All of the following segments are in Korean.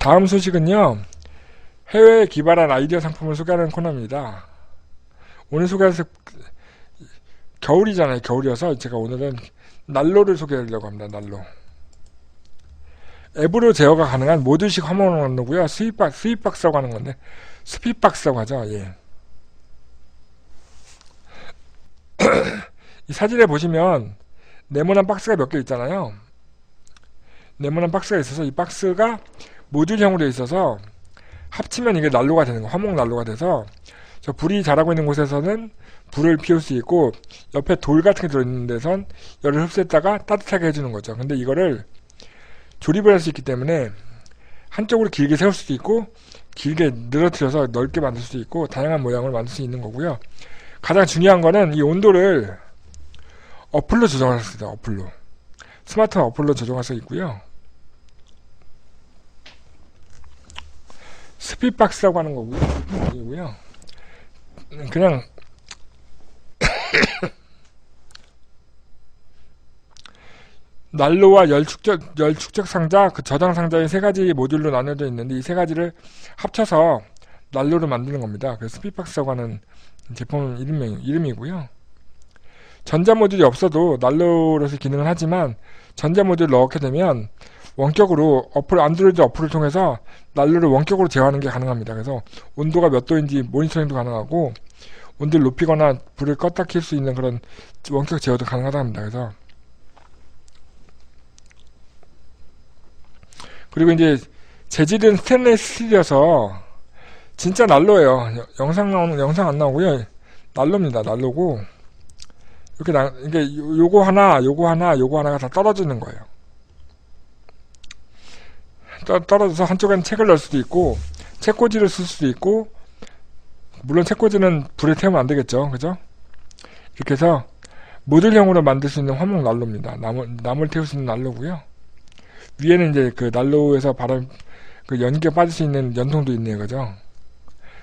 다음 소식은요. 해외에 기발한 아이디어 상품을 소개하는 코너입니다. 오늘 소개할 색 겨울이잖아요. 겨울이어서 제가 오늘은 난로를 소개하려고 합니다. 난로. 앱으로 제어가 가능한 모듈식 화목 난로고요. 스윗박 스윗박스라고 하는 건데 스핏박스라고 하죠. 예. 이 사진에 보시면 네모난 박스가 몇 개 있잖아요. 네모난 박스가 있어서 이 박스가 모듈형으로 있어서 합치면 이게 난로가 되는 거, 화목 난로가 돼서 저 불이 자라고 있는 곳에서는 불을 피울 수 있고 옆에 돌 같은 게 들어있는 데선 열을 흡수했다가 따뜻하게 해주는 거죠. 근데 이거를 조립을 할 수 있기 때문에 한쪽으로 길게 세울 수도 있고 길게 늘어뜨려서 넓게 만들 수도 있고 다양한 모양을 만들 수 있는 거고요. 가장 중요한 거는 이 온도를 어플로 조정할 수 있어요. 어플로. 스마트폰 어플로 조정할 수 있고요. 스피박스라고 하는 거고요. 그냥 난로와 열축적 열축적 상자, 그 저장 상자의 세 가지 모듈로 나눠져 있는데 이 세 가지를 합쳐서 난로를 만드는 겁니다. 그 스피박스라고 하는 제품 이름이, 이름이고요. 전자 모듈이 없어도 난로로서 기능을 하지만 전자 모듈을 넣게 되면 원격으로 어플 안드로이드 어플을 통해서 난로를 원격으로 제어하는 게 가능합니다. 그래서 온도가 몇 도인지 모니터링도 가능하고 온도를 높이거나 불을 껐다 킬수 있는 그런 원격 제어도 가능하다 합니다. 그래서 그리고 이제 재질은 스테인레스 스틸이어서 진짜 난로예요. 영상 나오는 영상 안 나오고요. 난로입니다. 난로고 이렇게 나, 이게 요거 하나, 요거 하나, 요거 하나가 다 떨어지는 거예요. 떠, 떨어져서 한쪽에는 책을 넣을 수도 있고 책꽂이를 쓸 수도 있고 물론 책꽂이는 불에 태우면 안 되겠죠. 그죠? 이렇게 해서 모듈형으로 만들 수 있는 화목 난로입니다. 나무, 나무를 태울 수 있는 난로고요. 위에는 이제 그 난로에서 바람 그 연기가 빠질 수 있는 연통도 있네요. 그죠?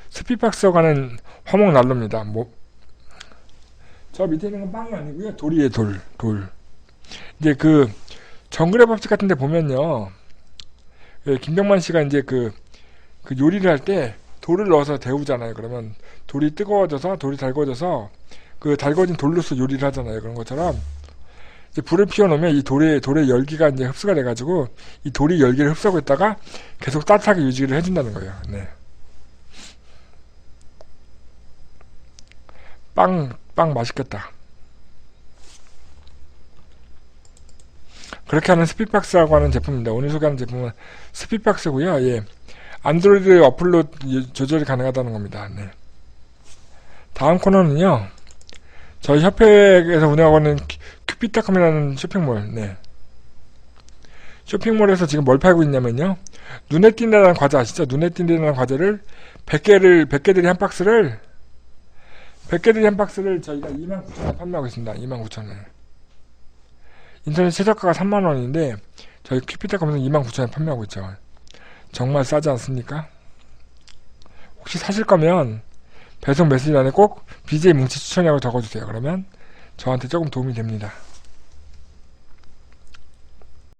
스피박스가 가는 화목 난로입니다. 뭐, 저 밑에 있는 건 빵이 아니고요. 돌이에요, 돌. 돌. 이제 그 정글의 법칙 같은 데 보면요. 예, 김병만 씨가 이제 그, 그 요리를 할 때 돌을 넣어서 데우잖아요. 그러면 돌이 뜨거워져서 돌이 달궈져서 그 달궈진 돌로서 요리를 하잖아요. 그런 것처럼 불을 피워놓으면 이 돌의 돌의 열기가 이제 흡수가 돼가지고 이 돌이 열기를 흡수하고 있다가 계속 따뜻하게 유지를 해준다는 거예요. 네. 빵, 빵 맛있겠다. 그렇게 하는 스피박스라고 하는 제품입니다. 오늘 소개하는 제품은 스피박스고요. 예. 안드로이드 어플로 조절이 가능하다는 겁니다. 네. 다음 코너는요. 저희 협회에서 운영하고 있는 큐피타컴이라는 쇼핑몰. 네. 쇼핑몰에서 지금 뭘 팔고 있냐면요. 눈에 띈다는 과자 아시죠? 눈에 띈다는 과자를 100개를 100개들이 한 박스를 100개들이 한 박스를 저희가 29,000원에 판매하고 있습니다. 29,000원에. 인터넷 최저가가 3만원인데 저희 큐피타컴에서 29,000원에 판매하고 있죠. 정말 싸지 않습니까? 혹시 사실 거면 배송 메시지 안에 꼭 BJ 뭉치 추천이라고 적어주세요. 그러면 저한테 조금 도움이 됩니다.